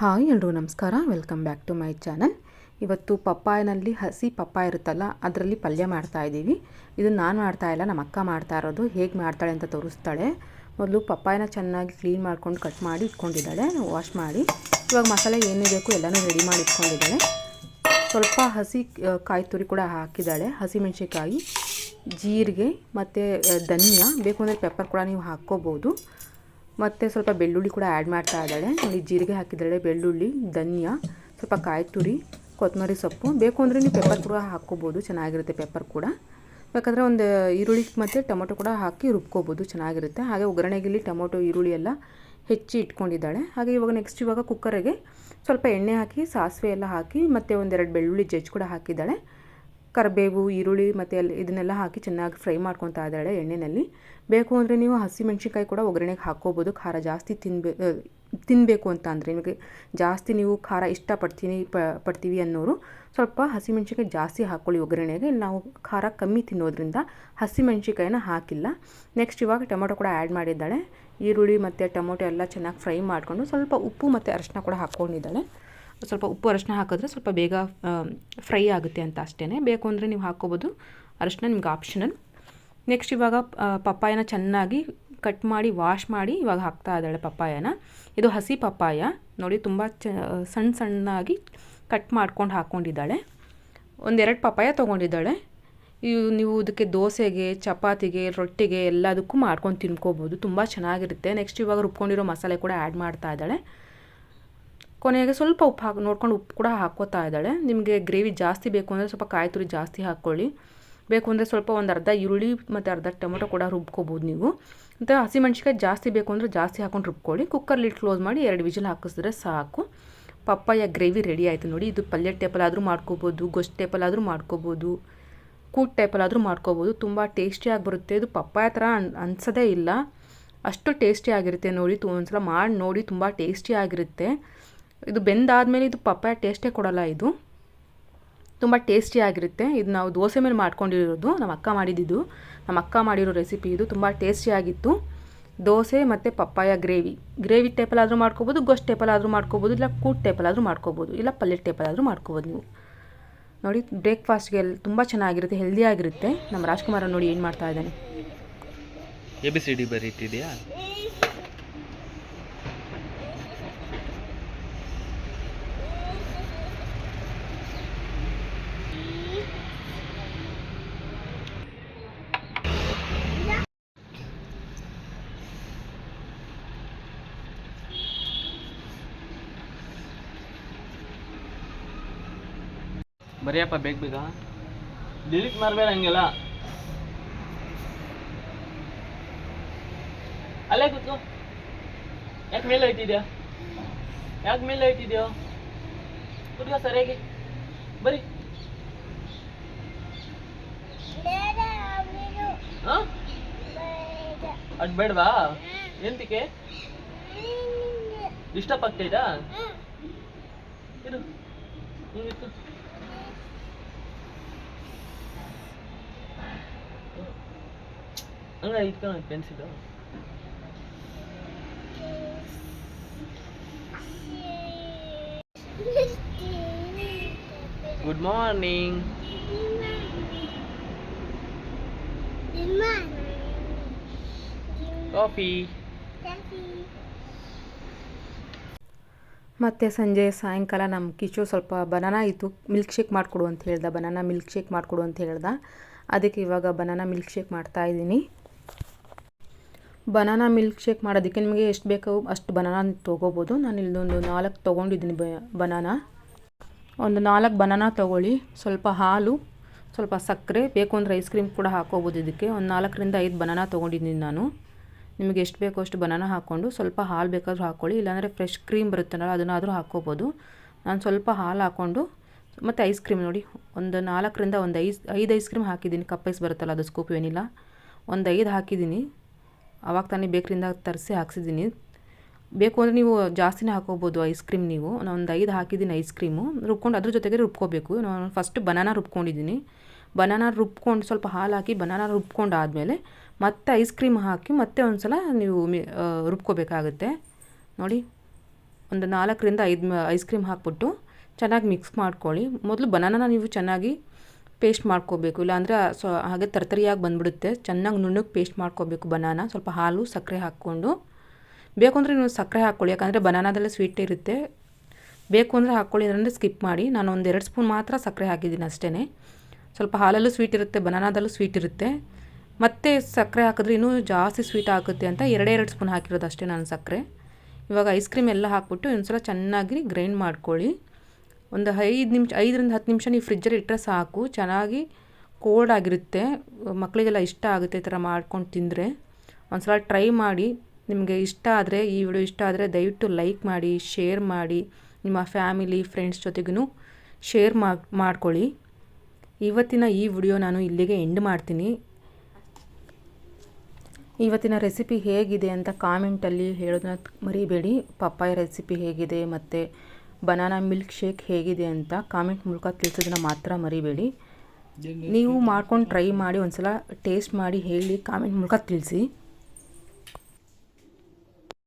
Hi ಎಲ್ಲರೂ ನಮಸ್ಕಾರ. Welcome back to my channel ಇವತ್ತು ಪಪ್ಪಾಯನಲ್ಲಿ ಹಸಿ ಪಪ್ಪಾಯ ಇರುತ್ತಲ್ಲ, ಅದರಲ್ಲಿ ಪಲ್ಯ ಮಾಡ್ತಾ ಇದ್ದೀವಿ. ಇದು ನಾನು ಮಾಡ್ತಾ ಇಲ್ಲ, ನಮ್ಮ ಅಕ್ಕ ಮಾಡ್ತಾ ಇರೋದು. ಹೇಗೆ ಮಾಡ್ತಾಳೆ ಅಂತ ತೋರಿಸ್ತಾಳೆ. ಮೊದಲು ಪಪ್ಪಾಯನ ಚೆನ್ನಾಗಿ ಕ್ಲೀನ್ ಮಾಡ್ಕೊಂಡು ಕಟ್ ಮಾಡಿ ಇಟ್ಕೊಂಡಿದ್ದಾಳೆ. ವಾಶ್ ಮಾಡಿ, ಇವಾಗ ಮಸಾಲೆ ಏನೇ ಬೇಕು ಎಲ್ಲನೂ ರೆಡಿ ಮಾಡಿ ಇಟ್ಕೊಂಡಿದ್ದಾಳೆ. ಸ್ವಲ್ಪ ಹಸಿ ಕಾಯಿ ತುರಿ ಕೂಡ ಹಾಕಿದ್ದಾಳೆ. ಹಸಿಮೆಣಸಿಕಾಯಿ ಜೀರಿಗೆ ಮತ್ತು ಧನಿಯಾ. ಬೇಕು ಅಂದರೆ ಪೆಪ್ಪರ್ ಕೂಡ ನೀವು ಹಾಕ್ಕೋಬೋದು. ಮತ್ತು ಸ್ವಲ್ಪ ಬೆಳ್ಳುಳ್ಳಿ ಕೂಡ ಆ್ಯಡ್ ಮಾಡ್ತಾ ಇದ್ದಾಳೆ. ನೋಡಿ, ಜೀರಿಗೆ ಹಾಕಿದ್ದಾಳೆ ಬೆಳ್ಳುಳ್ಳಿ, ಧನಿಯಾ, ಸ್ವಲ್ಪ ಕಾಯಿ ತುರಿ, ಕೊತ್ತಂಬರಿ ಸೊಪ್ಪು. ಬೇಕು ಅಂದರೆ ನೀವು ಪೆಪ್ಪರ್ ಕೂಡ ಹಾಕ್ಕೋಬೋದು, ಚೆನ್ನಾಗಿರುತ್ತೆ ಪೆಪ್ಪರ್ ಕೂಡ. ಬೇಕಾದರೆ ಒಂದು ಈರುಳ್ಳಿ ಮತ್ತು ಟೊಮೊಟೊ ಕೂಡ ಹಾಕಿ ರುಬ್ಕೋಬೋದು, ಚೆನ್ನಾಗಿರುತ್ತೆ. ಹಾಗೆ ಒಗ್ಗರಣೆಗಿಲ್ಲಿ ಟೊಮೊಟೊ, ಈರುಳ್ಳಿ ಎಲ್ಲ ಹೆಚ್ಚಿ ಇಟ್ಕೊಂಡಿದ್ದಾಳೆ. ಹಾಗೆ ಇವಾಗ ನೆಕ್ಸ್ಟ್ ಇವಾಗ ಕುಕ್ಕರಿಗೆ ಸ್ವಲ್ಪ ಎಣ್ಣೆ ಹಾಕಿ, ಸಾಸಿವೆ ಎಲ್ಲ ಹಾಕಿ, ಮತ್ತು ಒಂದೆರಡು ಬೆಳ್ಳುಳ್ಳಿ ಜಜ್ಜಿ ಕೂಡ ಹಾಕಿದ್ದಾಳೆ. ಕರಿಬೇವು, ಈರುಳ್ಳಿ ಮತ್ತು ಎಲ್ಲ ಇದನ್ನೆಲ್ಲ ಹಾಕಿ ಚೆನ್ನಾಗಿ ಫ್ರೈ ಮಾಡ್ಕೊತಾ ಇದ್ದಾಳೆ ಎಣ್ಣೆಯಲ್ಲಿ ಬೇಕು ಅಂದರೆ ನೀವು ಹಸಿಮೆಣ್ಸಿನ್ಕಾಯಿ ಕೂಡ ಒಗ್ಗರಣೆಗೆ ಹಾಕ್ಕೋಬೋದು. ಖಾರ ಜಾಸ್ತಿ ತಿನ್ಬೇ ತಿನ್ನಬೇಕು ಅಂತ ಅಂದರೆ ನಿಮಗೆ ಜಾಸ್ತಿ ನೀವು ಖಾರ ಇಷ್ಟಪಡ್ತೀನಿ, ಪ, ಪಡ್ತೀವಿ ಅನ್ನೋರು ಸ್ವಲ್ಪ ಹಸಿಮೆಣ್ಸಿನ್ಕಾಯಿ ಜಾಸ್ತಿ ಹಾಕ್ಕೊಳ್ಳಿ ಒಗ್ಗರಣೆಗೆ. ನಾವು ಖಾರ ಕಮ್ಮಿ ತಿನ್ನೋದ್ರಿಂದ ಹಸಿಮೆಣ್ಸಿನ್ಕಾಯಿನ ಹಾಕಿಲ್ಲ. ನೆಕ್ಸ್ಟ್ ಇವಾಗ ಟೊಮೊಟೊ ಕೂಡ ಆ್ಯಡ್ ಮಾಡಿದ್ದಾಳೆ. ಈರುಳ್ಳಿ ಮತ್ತು ಟೊಮೊಟೊ ಎಲ್ಲ ಚೆನ್ನಾಗಿ ಫ್ರೈ ಮಾಡಿಕೊಂಡು ಸ್ವಲ್ಪ ಉಪ್ಪು ಮತ್ತು ಅರಶಿನ ಕೂಡ ಹಾಕ್ಕೊಂಡಿದ್ದಾಳೆ. ಸ್ವಲ್ಪ ಉಪ್ಪು, ಅರಶಿನ ಹಾಕಿದ್ರೆ ಸ್ವಲ್ಪ ಬೇಗ ಫ್ರೈ ಆಗುತ್ತೆ ಅಂತ ಅಷ್ಟೇ ಬೇಕು ಅಂದರೆ ನೀವು ಹಾಕ್ಕೋಬೋದು. ಅರಶಿನ ನಿಮ್ಗೆ ಆಪ್ಷನಲ್. ನೆಕ್ಸ್ಟ್ ಇವಾಗ ಪಪ್ಪಾಯನ ಚೆನ್ನಾಗಿ ಕಟ್ ಮಾಡಿ ವಾಶ್ ಮಾಡಿ ಇವಾಗ ಹಾಕ್ತಾ ಇದ್ದಾಳೆ ಪಪ್ಪಾಯನ. ಇದು ಹಸಿ ಪಪ್ಪಾಯ. ನೋಡಿ ತುಂಬ ಚ ಸಣ್ಣ ಸಣ್ಣಾಗಿ ಕಟ್ ಮಾಡ್ಕೊಂಡು ಹಾಕ್ಕೊಂಡಿದ್ದಾಳೆ ಒಂದೆರಡು ಪಪ್ಪಾಯ ತೊಗೊಂಡಿದ್ದಾಳೆ. ಇವು, ನೀವು ಇದಕ್ಕೆ ದೋಸೆಗೆ, ಚಪಾತಿಗೆ, ರೊಟ್ಟಿಗೆ ಎಲ್ಲದಕ್ಕೂ ಮಾಡ್ಕೊಂಡು ತಿನ್ಕೋಬೋದು. ತುಂಬ ಚೆನ್ನಾಗಿರುತ್ತೆ. ನೆಕ್ಸ್ಟ್ ಇವಾಗ ರುಬ್ಕೊಂಡಿರೋ ಮಸಾಲೆ ಕೂಡ ಆ್ಯಡ್ ಮಾಡ್ತಾ ಇದ್ದಾಳೆ. ಕೊನೆಗೆ ಸ್ವಲ್ಪ ಉಪ್ಪು ಹಾಕಿ, ನೋಡ್ಕೊಂಡು ಉಪ್ಪು ಕೂಡ ಹಾಕ್ಕೋತಾ ಇದ್ದಾಳೆ. ನಿಮಗೆ ಗ್ರೇವಿ ಜಾಸ್ತಿ ಬೇಕು ಅಂದರೆ ಸ್ವಲ್ಪ ಕಾಯಿ ತುರಿ ಜಾಸ್ತಿ ಹಾಕ್ಕೊಳ್ಳಿ. ಬೇಕು ಅಂದರೆ ಸ್ವಲ್ಪ ಒಂದು ಅರ್ಧ ಈರುಳ್ಳಿ ಮತ್ತು ಅರ್ಧ ಟೊಮೊಟೊ ಕೂಡ ರುಬ್ಕೋಬೋದು ನೀವು. ಮತ್ತು ಹಸಿಮೆಣ್ಸಿಕಾಯಿ ಜಾಸ್ತಿ ಬೇಕು ಅಂದರೆ ಜಾಸ್ತಿ ಹಾಕೊಂಡು ರುಬ್ಕೊಳ್ಳಿ. ಕುಕ್ಕರ್ ಲಿಟ್ ಕ್ಲೋಸ್ ಮಾಡಿ ಎರಡು ವಿಜಿಲ್ ಹಾಕಿಸಿದ್ರೆ ಸಾಕು. ಪಪ್ಪಾಯ ಗ್ರೇವಿ ರೆಡಿ ಆಯಿತು ನೋಡಿ. ಇದು ಪಲ್ಯ ಟೈಪಲ್ಲಾದರೂ ಮಾಡ್ಕೋಬೋದು ಗೊಜ್ಜು ಟೈಪಲ್ಲಾದರೂ ಮಾಡ್ಕೋಬೋದು, ಕೂಟ್ ಟೈಪಲ್ಲಾದರೂ ಮಾಡ್ಕೋಬೋದು. ತುಂಬ ಟೇಸ್ಟಿಯಾಗಿ ಬರುತ್ತೆ. ಇದು ಪಪ್ಪಾಯ ಥರ ಅನ್, ಅನ್ಸೋದೇ ಇಲ್ಲ. ಅಷ್ಟು ಟೇಸ್ಟಿಯಾಗಿರುತ್ತೆ ನೋಡಿ. ತು, ಒಂದ್ಸಲ ಮಾಡಿ ನೋಡಿ. ತುಂಬ ಟೇಸ್ಟಿಯಾಗಿರುತ್ತೆ ಇದು ಬೆಂದಾದಮೇಲೆ ಇದು ಪಪ್ಪಾಯ ಟೇಸ್ಟೇ ಕೊಡಲ್ಲ ಇದು. ತುಂಬ ಟೇಸ್ಟಿಯಾಗಿರುತ್ತೆ ಇದು ನಾವು ದೋಸೆ ಮೇಲೆ ಮಾಡ್ಕೊಂಡಿರೋದು. ನಮ್ಮ ಅಕ್ಕ ಮಾಡಿದ್ದು ನಮ್ಮ ಅಕ್ಕ ಮಾಡಿರೋ ರೆಸಿಪಿ ಇದು. ತುಂಬ ಟೇಸ್ಟಿಯಾಗಿತ್ತು ದೋಸೆ ಮತ್ತು ಪಪ್ಪಾಯ ಗ್ರೇವಿ. ಗ್ರೇವಿ ಟೈಪಲ್ಲಾದರೂ ಮಾಡ್ಕೋಬೋದು ಟೇಪಲ್ ಟೈಪಲ್ಲಾದರೂ ಮಾಡ್ಕೋಬೋದು, ಇಲ್ಲ ಕೂಟ್ ಟೈಪಲ್ಲಾದರೂ ಮಾಡ್ಕೋಬೋದು, ಇಲ್ಲ ಪಲ್ಯ ಟೈಪಲ್ಲಾದರೂ ಮಾಡ್ಕೋಬೋದು ನೀವು. ನೋಡಿ, ಬ್ರೇಕ್ಫಾಸ್ಟ್ಗೆ ತುಂಬ ಚೆನ್ನಾಗಿರುತ್ತೆ ಹೆಲ್ದಿಯಾಗಿರುತ್ತೆ ನಮ್ಮ ರಾಜ್ಕುಮಾರ ನೋಡಿ ಏನು ಮಾಡ್ತಾ ಇದ್ದಾನೆ. ಎ ಬಿ ಸಿ ಡಿ ಬರೀತಿದೆಯಾ? ಬರೆಯಪ್ಪ, ಬೇಗ ಬೇಗ. ಡಿಲೀಟ್ ಮಾಡಬೇಡ ಹಂಗೆಲ್ಲ. ಅಲ್ಲೇ ಕೂತ್ಕೋ. ಯಾಕೆ ಮೇಲೆ ಹೋಯ್ತಿದ್ಯಾ? ಯಾಕೆ ಮೇಲೆ ಹೋಯ್ತಿದ್ಯೋ? ಕೂತ್ಕೋ ಸರಿಯಾಗಿ. ಬರಿ. ಅದು ಬೇಡವಾ? ಎಂತಕ್ಕೆ ಡಿಸ್ಟರ್ಬ್ ಆಗ್ತೈತಾ ಇರು. ಹಿಂಗೆ ಇಟ್ಕೋ. ಹಂಗ ಇಟ್ಕೊ ಪೆನ್ಸಿಲು ಗುಡ್ ಮಾರ್ನಿಂಗ್ ಕಾಫಿ ಮತ್ತೆ ಸಂಜೆ ಸಾಯಂಕಾಲ ನಮ್ಮ ಕಿಚು ಸ್ವಲ್ಪ ಬನಾನಾ ಇತ್ತು. ಮಿಲ್ಕ್ ಶೇಕ್ ಮಾಡಿಕೊಡು ಅಂತ ಹೇಳ್ದ. ಬನಾನಾ ಮಿಲ್ಕ್ ಶೇಕ್ ಮಾಡಿಕೊಡು ಅಂತ ಹೇಳ್ದ. ಅದಕ್ಕೆ ಇವಾಗ ಬನಾನಾ ಮಿಲ್ಕ್ ಶೇಕ್ ಮಾಡ್ತಾ ಇದ್ದೀನಿ ಬನಾನಾ ಮಿಲ್ಕ್ ಶೇಕ್ ಮಾಡೋದಕ್ಕೆ ನಿಮಗೆ ಎಷ್ಟು ಬೇಕೋ ಅಷ್ಟು ಬನಾನಾ ತೊಗೋಬೋದು. ನಾನು ಇಲ್ಲೊಂದು ನಾಲ್ಕು ತೊಗೊಂಡಿದ್ದೀನಿ ಬ ಬನಾನಾ ಒಂದು ನಾಲ್ಕು ಬನಾನಾ ತೊಗೊಳ್ಳಿ. ಸ್ವಲ್ಪ ಹಾಲು, ಸ್ವಲ್ಪ ಸಕ್ಕರೆ, ಬೇಕು ಅಂದರೆ ಐಸ್ ಕ್ರೀಮ್ ಕೂಡ ಹಾಕೋಬೋದು ಇದಕ್ಕೆ. ಒಂದು ನಾಲ್ಕರಿಂದ ಐದು ಬನಾನಾ ತೊಗೊಂಡಿದ್ದೀನಿ ನಾನು. ನಿಮಗೆ ಎಷ್ಟು ಬೇಕೋ ಅಷ್ಟು ಬನಾನಾ ಹಾಕ್ಕೊಂಡು ಸ್ವಲ್ಪ ಹಾಲು ಬೇಕಾದರೂ ಹಾಕ್ಕೊಳ್ಳಿ ಇಲ್ಲಾಂದರೆ ಫ್ರೆಶ್ ಕ್ರೀಮ್ ಬರುತ್ತಲ್ಲ ಅದನ್ನಾದರೂ ಹಾಕ್ಕೋಬೋದು. ನಾನು ಸ್ವಲ್ಪ ಹಾಲು ಹಾಕ್ಕೊಂಡು, ಮತ್ತು ಐಸ್ ಕ್ರೀಮ್ ನೋಡಿ. ಒಂದು ನಾಲ್ಕರಿಂದ ಒಂದು ಐಸ್ ಐದು ಐಸ್ ಕ್ರೀಮ್ ಹಾಕಿದ್ದೀನಿ. ಕಪ್ ಐಸ್ ಬರುತ್ತಲ್ಲ, ಅದು ಸ್ಕೂಪ್ ಏನಿಲ್ಲ. ಒಂದು ಐದು ಹಾಕಿದ್ದೀನಿ. ಅವಾಗ ತಾನೇ ಬೇಕರಿಂದ ತರಿಸಿ ಹಾಕ್ಸಿದ್ದೀನಿ. ಬೇಕು ಅಂದರೆ ನೀವು ಜಾಸ್ತಿನೇ ಹಾಕೋಬೋದು ಐಸ್ ಕ್ರೀಮ್ ನೀವು. ನಾನು ಒಂದು ಐದು ಹಾಕಿದ್ದೀನಿ ಐಸ್ ಕ್ರೀಮು ರುಬ್ಕೊಂಡು ಅದ್ರ ಜೊತೆಗೆ ರುಬ್ಕೋಬೇಕು. ನಾನು ಫಸ್ಟ್ ಬನಾನಾ ರುಬ್ಕೊಂಡಿದ್ದೀನಿ. ಬನಾನಾ ರುಬ್ಕೊಂಡು ಸ್ವಲ್ಪ ಹಾಲು ಹಾಕಿ ಬನಾನಾ ರುಬ್ಕೊಂಡು ಆದಮೇಲೆ ಮತ್ತೆ ಐಸ್ ಕ್ರೀಮ್ ಹಾಕಿ ಮತ್ತೆ ಒಂದು ಸಲ ನೀವು ರುಬ್ಕೋಬೇಕಾಗುತ್ತೆ. ನೋಡಿ, ಒಂದು ನಾಲ್ಕರಿಂದ ಐದು ಐಸ್ ಕ್ರೀಮ್ ಹಾಕ್ಬಿಟ್ಟು ಚೆನ್ನಾಗಿ ಮಿಕ್ಸ್ ಮಾಡ್ಕೊಳ್ಳಿ. ಮೊದಲು ಬನಾನನ ನೀವು ಚೆನ್ನಾಗಿ ಪೇಸ್ಟ್ ಮಾಡ್ಕೋಬೇಕು. ಇಲ್ಲಾಂದರೆ ಸೊ, ಹಾಗೆ ತರ್ತರಿಯಾಗಿ ಬಂದ್ಬಿಡುತ್ತೆ. ಚೆನ್ನಾಗಿ ನುಣ್ಣಗೆ ಪೇಸ್ಟ್ ಮಾಡ್ಕೋಬೇಕು ಬನಾನ. ಸ್ವಲ್ಪ ಹಾಲು, ಸಕ್ಕರೆ ಹಾಕ್ಕೊಂಡು. ಬೇಕು ಅಂದರೆ ನೀವು ಸಕ್ಕರೆ ಹಾಕ್ಕೊಳ್ಳಿ. ಯಾಕಂದರೆ ಬನಾನದಲ್ಲೇ ಸ್ವೀಟ್ ಇರುತ್ತೆ. ಬೇಕು ಅಂದರೆ ಹಾಕ್ಕೊಳ್ಳಿ. ಅಂದರೆ ಸ್ಕಿಪ್ ಮಾಡಿ. ನಾನು ಒಂದು ಎರಡು ಸ್ಪೂನ್ ಮಾತ್ರ ಸಕ್ಕರೆ ಹಾಕಿದ್ದೀನಿ ಅಷ್ಟೇ ಸ್ವಲ್ಪ ಹಾಲಲ್ಲೂ ಸ್ವೀಟ್ ಇರುತ್ತೆ, ಬನಾನಾದಲ್ಲೂ ಸ್ವೀಟ್ ಇರುತ್ತೆ. ಮತ್ತು ಸಕ್ಕರೆ ಹಾಕಿದ್ರೆ ಇನ್ನೂ ಜಾಸ್ತಿ ಸ್ವೀಟ್ ಆಗುತ್ತೆ ಅಂತ ಎರಡೇ ಎರಡು ಸ್ಪೂನ್ ಹಾಕಿರೋದು ಅಷ್ಟೇ ನಾನು ಸಕ್ಕರೆ. ಇವಾಗ ಐಸ್ ಕ್ರೀಮ್ ಎಲ್ಲ ಹಾಕ್ಬಿಟ್ಟು ಒಂದ್ಸಲ ಚೆನ್ನಾಗಿ ಗ್ರೈಂಡ್ ಮಾಡ್ಕೊಳ್ಳಿ. ಒಂದು ಐದು ನಿಮಿಷ, ಐದರಿಂದ ಹತ್ತು ನಿಮಿಷ ನೀವು ಫ್ರಿಜ್ಜಲ್ಲಿ ಇಟ್ಟರೆ ಸಾಕು. ಚೆನ್ನಾಗಿ ಕೋಲ್ಡ್ ಆಗಿರುತ್ತೆ. ಮಕ್ಕಳಿಗೆಲ್ಲ ಇಷ್ಟ ಆಗುತ್ತೆ ಈ ಥರ ಮಾಡ್ಕೊಂಡು ತಿಂದರೆ. ಒಂದ್ಸಲ ಟ್ರೈ ಮಾಡಿ. ನಿಮಗೆ ಇಷ್ಟ ಆದರೆ, ಈ ವಿಡಿಯೋ ಇಷ್ಟ ಆದರೆ ದಯವಿಟ್ಟು ಲೈಕ್ ಮಾಡಿ ಶೇರ್ ಮಾಡಿ. ನಿಮ್ಮ ಫ್ಯಾಮಿಲಿ ಫ್ರೆಂಡ್ಸ್ ಜೊತೆಗೂ ಶೇರ್ ಮಾಡ್ಕೊಳ್ಳಿ. ಇವತ್ತಿನ ಈ ವಿಡಿಯೋ ನಾನು ಇಲ್ಲಿಗೆ ಎಂಡ್ ಮಾಡ್ತೀನಿ. ಇವತ್ತಿನ ರೆಸಿಪಿ ಹೇಗಿದೆ ಅಂತ ಕಾಮೆಂಟಲ್ಲಿ ಹೇಳೋದನ್ನ ಮರಿಬೇಡಿ. ಪಪ್ಪಾಯ ರೆಸಿಪಿ ಹೇಗಿದೆ ಮತ್ತು ಬನಾನಾ ಮಿಲ್ಕ್ ಶೇಕ್ ಹೇಗಿದೆ ಅಂತ ಕಾಮೆಂಟ್ ಮೂಲಕ ತಿಳಿಸೋದನ್ನ ಮಾತ್ರ ಮರಿಬೇಡಿ. ನೀವು ಮಾಡ್ಕೊಂಡು ಟ್ರೈ ಮಾಡಿ ಒಂದ್ಸಲ ಟೇಸ್ಟ್ ಮಾಡಿ ಹೇಳಿ ಕಾಮೆಂಟ್ ಮೂಲಕ ತಿಳಿಸಿ.